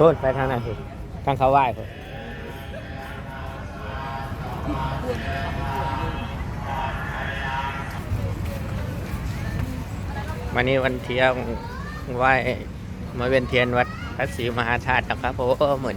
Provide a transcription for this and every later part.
โทษไปทางไหนคุณทางเขาไหว้คุณวันนี้วันเที่ยงไหว้มาเวียนเทียนวัดพระศรีมหาธาตุนะครับโอ้เหมือน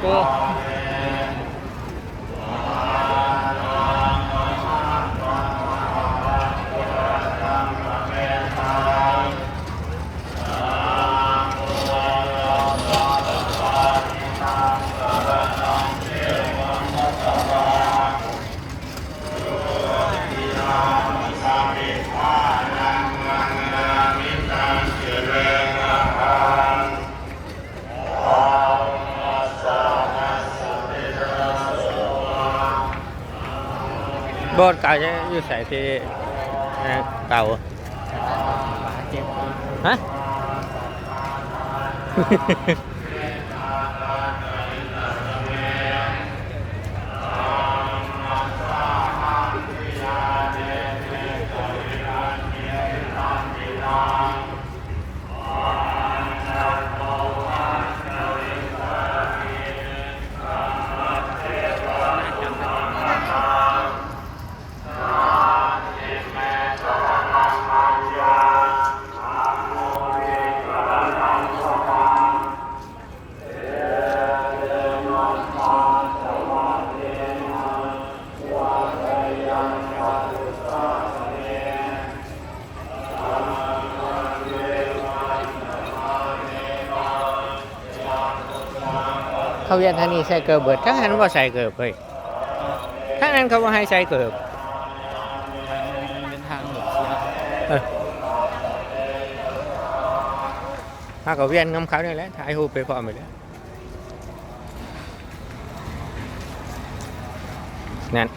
โก้โบสถ์เก่าจะอยู่ใส่ที่เอ่อเก่าฮะ เขาเวียนทางนี้ใส่เกิบเบิดทั้งนั้นว่าใส่เกิบเฮ้ยทั้งนั้นเขาว่าให้ใส่เกิบเป็นทางหลบเสียถ้าเขาเวียนงำเขาเนี่ยแหละถ่ายรูปไปพร้อมไปเลยนั่น